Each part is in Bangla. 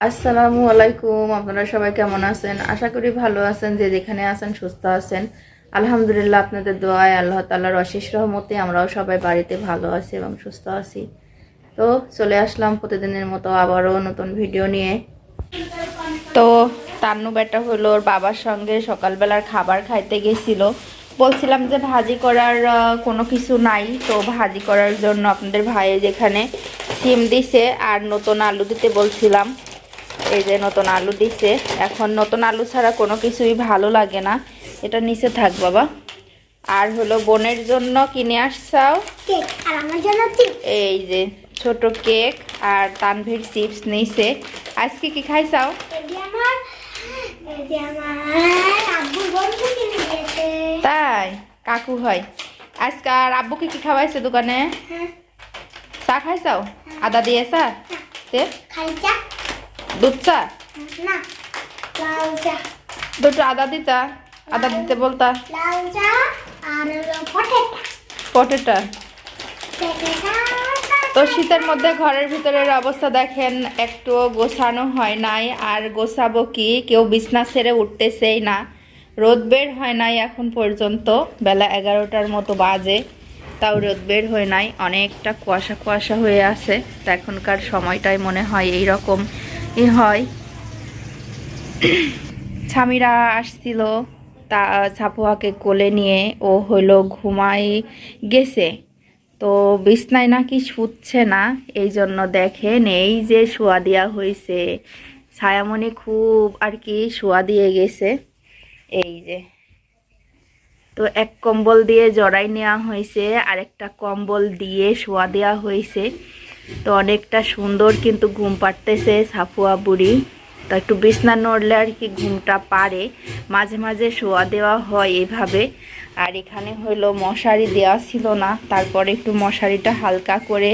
আসসালামু আলাইকুম, আপনারা সবাই কেমন আছেন? আশা করি ভালো আছেন, যে যেখানে আছেন সুস্থ আছেন। আলহামদুলিল্লাহ, আপনাদের দোয়ায় আল্লাহ তাল্লাহর অশেষ রহমতে আমরাও সবাই বাড়িতে ভালো আছি এবং সুস্থ আছি। তো চলে আসলাম প্রতিদিনের মতো আবারও নতুন ভিডিও নিয়ে। তো তান্নু বেটা হলো ওর বাবার সঙ্গে সকালবেলার খাবার খাইতে গেছিল। বলছিলাম যে ভাজি করার কোনো কিছু নাই, তো ভাজি করার জন্য আপনাদের ভাই যেখানে সিম দিছে আর নতুন আলু দিতে বলছিলাম। এই যে নতুন আলু দিছে। এখন নতুন আলু ছাড়া কোনো কিছুই ভালো লাগে না। এটা নিচে থাক বাবা। আর হলো বোনের জন্য কিনে আসছাও? এই যে ছোট কেক আর তানভীর চিপস নিছে। আজকে কি খাইছাও? তাই? কাকু হয়। আজকে আর আব্বুকে কি খাওয়াইছে দোকানে? হ্যাঁ। চা খাইছাও? আদা দিয়ে চা? তে খাই চা? দুধ চা না লাল চা। দুটো আদা দিতা আদা দিতে বলতা? লাল চা আর পটেটা। পটেটা? তো শীতের মধ্যে ঘরের ভিতরের অবস্থা দেখেন একটুও গোছানো হয় নাই। আর গোছাবো কি? কেউ বিছনা ছেড়ে উঠতেছেই না। রোদ বের হয় নাই এখন পর্যন্ত। বেলা এগারোটার মতো বাজে। তাও রোদ বের হয় নাই। অনেকটা কুয়াশা কুয়াশা হয়ে আছে। তো এখনকার সময়টাই মনে হয় এই রকম হয়। স্বামীরা আসছিল তা, ছাপুয়াকে কোলে নিয়ে। ও হলো ঘুমাই গেছে। তো বিছনায় নাকি শুচ্ছে না, এই জন্য দেখেন এই যে শোয়া দেওয়া হয়েছে ছায়ামণি খুব আর কি শোয়া দিয়ে গেছে। এই যে। তো এক কম্বল দিয়ে জড়াই নেওয়া হয়েছে আর একটা কম্বল দিয়ে শোয়া দেওয়া হয়েছে তো অনেকটা সুন্দর কিন্তু ঘুম পাড়তেছে সাফুয়া বুড়ি তো একটু বিছনা নড়লে আর কি ঘুমটা পারে মাঝে মাঝে শোয়া দেওয়া হয় এভাবে। আর এখানে হলো মশারি দেওয়া ছিল না, তারপরে একটু মশারিটা হালকা করে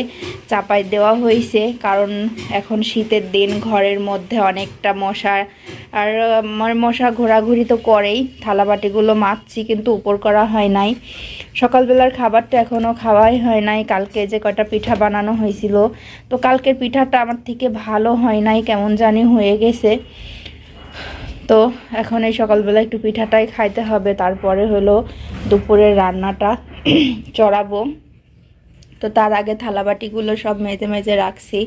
চাপাই দেওয়া হয়েছে। কারণ এখন শীতের দিন, ঘরের মধ্যে অনেকটা মশা আর আমার মশা ঘোরাঘুরি তো করেই, থালাবাটিগুলো মাখছি কিন্তু উপর করা হয় নাই। সকালবেলার খাবারটা এখনও খাওয়াই হয় নাই, কালকে যে কটা পিঠা বানানো হয়েছিল। তো কালকের পিঠাটা আমার থেকে ভালো হয় নাই, কেমন জানি হয়ে গেছে। তো এখন এই সকালবেলা একটু পিঠাটাই খাইতে হবে, তারপরে হলো দুপুরের রান্নাটা, চড়াবো। তো তার আগে থালাবাটিগুলো সব মেজে মেজে রাখছি।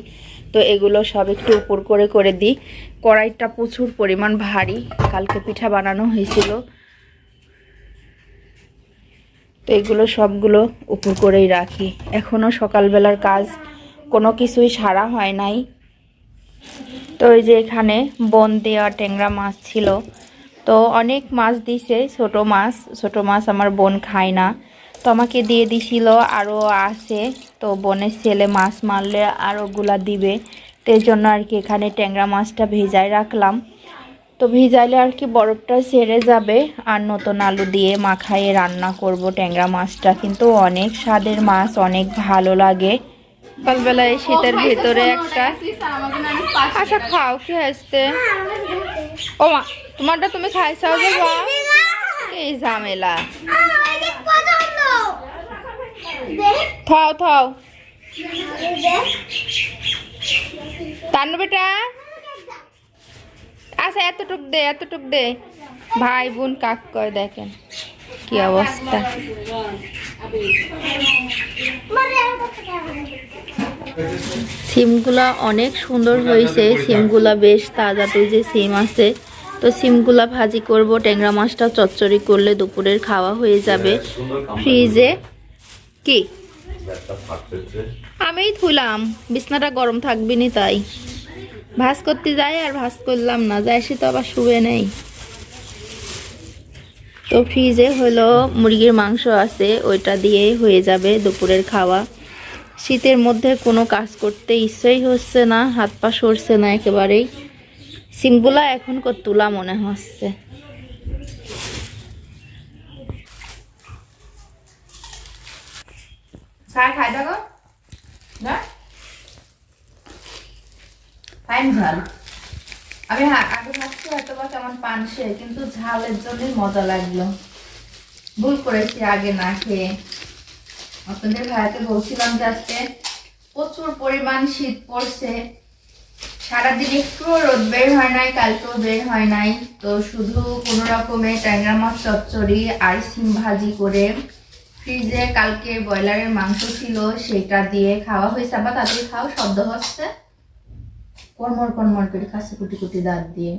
তো এগুলো সব একটু উপর করে করে দিই। কড়াইটা প্রচুর পরিমাণ ভারী। কালকে পিঠা বানানো হয়েছিল। তো এগুলো সবগুলো উপর করেই রাখি। এখনও সকালবেলার কাজ। কোনো কিছুই সারা হয় নাই। তো ওই যে এখানে বন দেওয়া ট্যাংরা মাছ ছিল। তো অনেক মাছ দিছে, ছোট মাছ। ছোট মাছ আমার বোন খায় না। তো আমাকে দিয়ে দিছিল আরও আছে। তো বনের ছেলে মাছ মারলে আরও গুলা দিবে। তো এই জন্য আর কি এখানে ট্যাংরা মাছটা ভেজায় রাখলাম। তো ভিজাইলে আর কি বরফটা ছেড়ে যাবে। আর নতুন আলু দিয়ে মাখায়ে রান্না করব ট্যাংরা মাছটা। কিন্তু অনেক স্বাদের মাছ, অনেক ভালো লাগে। সকালবেলায় শীতের ভেতরে একটা আচ্ছা খাও কি আসতে ও মা, তোমারটা তুমি খাইছাও যে বা এই ঝামেলা থাও থাও তান্নু বেটা আচ্ছা এতটুক দে এতটুক দে। ভাই বোন কাক কয় দেখেন কি অবস্থা। সিমগুলা অনেক সুন্দর হয়েছে সিমগুলা বেশ তাজা যে সিম আছে তো সিমগুলা ভাজি করব ট্যাংরা মাছটা চচ্চড়ি করলে দুপুরের খাওয়া হয়ে যাবে। ফ্রিজে কি? আমিই থুলাম বিছনাটা গরম থাকবে নি তাই। ভাজ করতে যাই আর ভাজ করলাম না। যাই সে তো আবার শুয়ে নেই। তো ফ্রিজে হলো মুরগির মাংস আছে ওইটা দিয়ে হয়ে যাবে দুপুরের খাওয়া। শীতের মধ্যে কোনো কাজ করতে ইচ্ছেই হচ্ছে না হাত পা সরছে না একেবারেই। সিমগুলা এখন তুলা মনে হচ্ছে। ঝাল আমি আগে ভাবছি হয়তো বা কেমন পানসে কিন্তু ঝালের জন্যই মজা লাগল ভুল করেছি আগে না খেয়ে আপনাদের ভাইয়াকে বলছিলাম যে আজকে প্রচুর পরিমাণ শীত পড়ছে সারাদিন একটু রোদ বের হয় নাই, কালকেও বের হয় নাই। তো শুধু কোনো রকমে ট্যাংরা মাছ চচ্চড়ি আর সিম ভাজি করে ফ্রিজে কালকে ব্রয়লারের মাংস ছিল সেটা দিয়ে খাওয়া হয়েছে, আবার তাদের খাও শব্দ হচ্ছে। কর্মর কর্মর করে খাচ্ছে কুটি কুটি দাঁত দিয়ে।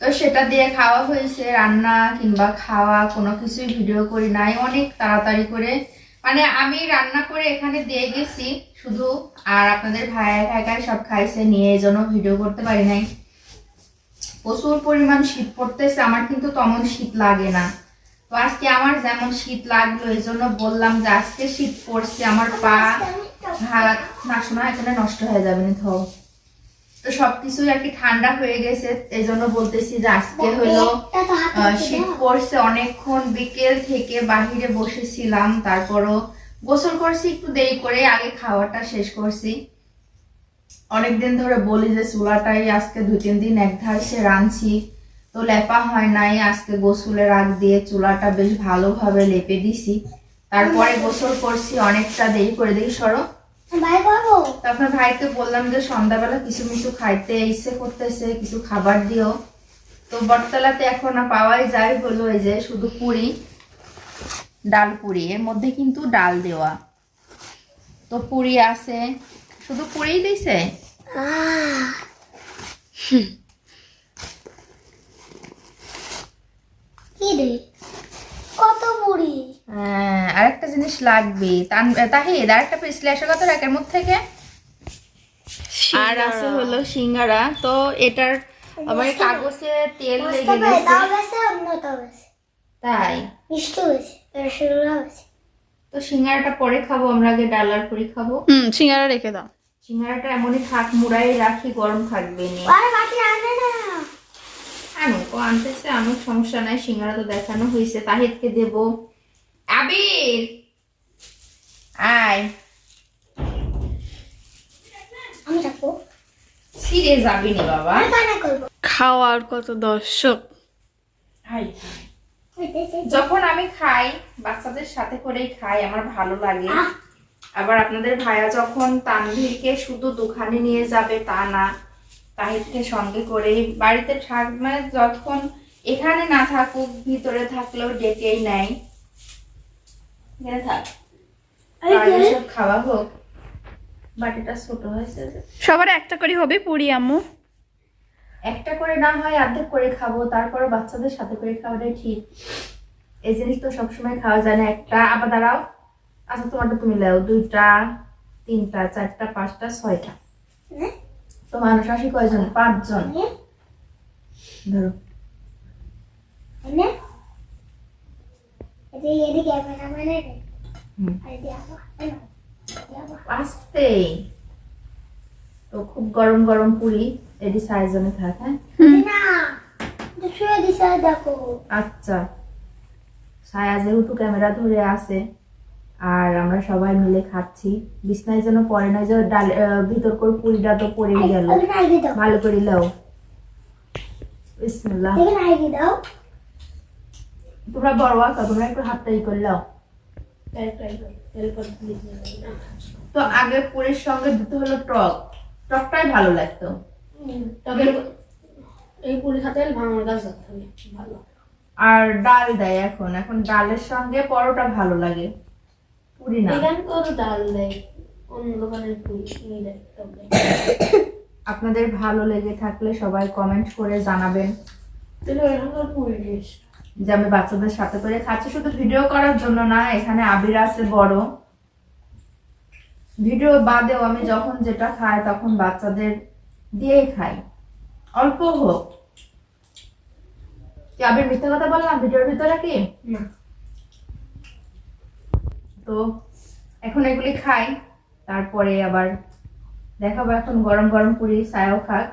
তো সেটা দিয়ে খাওয়া হয়েছে, রান্না কিংবা খাওয়া, কোনো কিছুই ভিডিও করি নাই। অনেক তাড়াতাড়ি করে মানে আমি রান্না করে এখানে দিয়ে গেছি, শুধু আর আপনাদের ভাই একা সব খাইছে, নিয়ে এই জন্য ভিডিও করতে পারি নাই। প্রচুর পরিমাণ শীত পড়তেছে, আমার কিন্তু তেমন শীত লাগে না। তো আজকে আমার যেমন শীত লাগল এই জন্য বললাম যে আজকে শীত পড়ছে আমার পা হাত না শোনা এখানে নষ্ট হয়ে যাবে না তো তো সবকিছুই আর কি ঠান্ডা হয়ে গেছে এই জন্য বলতেছি যে আজকে হলো শীত পড়ছে অনেকক্ষণ বিকেল থেকে বাহিরে বসেছিলাম তারপরও গোসল করছি একটু দেরি করে আগে খাওয়াটা শেষ করছি। অনেকদিন ধরে বলি যে চুলাটাই আজকে দু তিন দিন এক ধারসে রাঁধছি। তো লেপা হয় নাই আজকে গোসলের আগ দিয়ে চুলাটা বেশ ভালোভাবে লেপে দিছি। তারপরে গোসল করছি অনেকটা দেরি করে দেখি সরো। বাই করব তো আপনার ভাইকে বললাম যে সন্ধ্যাবেলা কিছু মিছু খাইতে ইচ্ছে করতেছে কিছু খাবার দিও। তো বটতলাতে এখন পাওয়াই যায় হলো এই যে শুধু পুরি ডাল পুরি এর মধ্যে কিন্তু ডাল দেওয়া। তো পুরি আছে শুধু পুরিই দিছে কি রে কত বুড়ি। হ্যাঁ, আরেকটা জিনিস লাগবে। তাহিদ আরেকটা পিছলে আসে। কত একের মধ্যে থেকে? আর আছে হলো সিঙ্গারা। তো এটার আবার কাগজে তেল লেগে গেছে। তাও গেছে অন্যটাও গেছে তাই? মিষ্টি হয়েছে রসগোল্লা হয়েছে। তো সিঙ্গারাটা পরে খাব আমরা আগে ডালার পুরি খাব। হুম সিঙ্গারা রেখে দাও। সিঙ্গারাটা এমনই থাক মুড়াই রাখি গরম থাকবে নি। আরে বাকি আনে ও আনতেছে সমস্যা নাই সিঙ্গারা তো দেখানো হয়েছে তাহিদকে দেব। আবির! আয়। আমি থাকব ছিঁড়ে যাবি নি বাবা। আমি কানা করব। খাওয়ার কত দর্শক। যখন আমি খাই বাচ্চাদের সাথে করেই খাই আমার ভালো লাগে। আবার আপনাদের ভাইয়া যখন তানভীরকে শুধু দোকানে নিয়ে যাবে তা না। তাহিদকে সঙ্গে করে বাড়িতে থাক মানে যতক্ষণ এখানে না থাকুক ভিতরে থাকলেও ডেকেই নেয়। এখানে থাক। খাওয়া হোক। বাটিটা ছোট হয়েছে সবার একটা করে হবে পুরি আম্মু। একটা করে না হয় অর্ধেক করে খাব। তারপরে বাচ্চাদের সাথে করে খাওয়াটাই ঠিক। এই জিনিস তো সবসময় খাওয়া যায় না। একটা আবার দাঁড়াও। আচ্ছা তোমারটা তুমি লাও। দুইটা তিনটা চারটা পাঁচটা ছয়টা। হ্যাঁ? তো মানুষ আসি কয়জন? পাঁচজন? ধরো। আস্তে তো খুব গরম গরম পুরি। এটি সাইজনে থাক হ্যাঁ? আচ্ছা। ছায়া যেহেতু ক্যামেরা ধরে আছে আর আমরা সবাই মিলে খাচ্ছি। বিছনায় যেন পরে না যে ডাল ভিতর করে পুরিটা তো পড়েই গেল। ভালো করে লাও বিসমিল্লাহ। তোমরা বড় আছো তোমরা একটু হাতটা ই করে লাও তো আগে পুরির সঙ্গে দিতে হলো টক। টকটাই ভালো লাগতো। তবে এই পুরি খাতে ভাঙার গাছ ভালো। আর ডাল দেয় এখন। এখন ডালের সঙ্গে পরোটা ভালো লাগে। পুরি না। এখানে তো ডাল দেয় অন্য দোকানের নিয়ে দেয় আপনাদের ভালো লেগে থাকলে সবাই কমেন্ট করে জানাবেন। যে আমি বাচ্চাদের সাথে করে খাচ্ছি শুধু ভিডিও করার জন্য না এখানে আবির আছে বড়। ভিডিও বাদেও আমি যখন যেটা খাই তখন বাচ্চাদের দিয়েই খাই। অল্প হোক। কি আবির মিথ্যা কথা বললাম ভিডিওর ভিতরে কি? তো এখন এগুলি খাই তারপরে আবার দেখাবো এখন গরম গরম পুরি সায়াও খাক।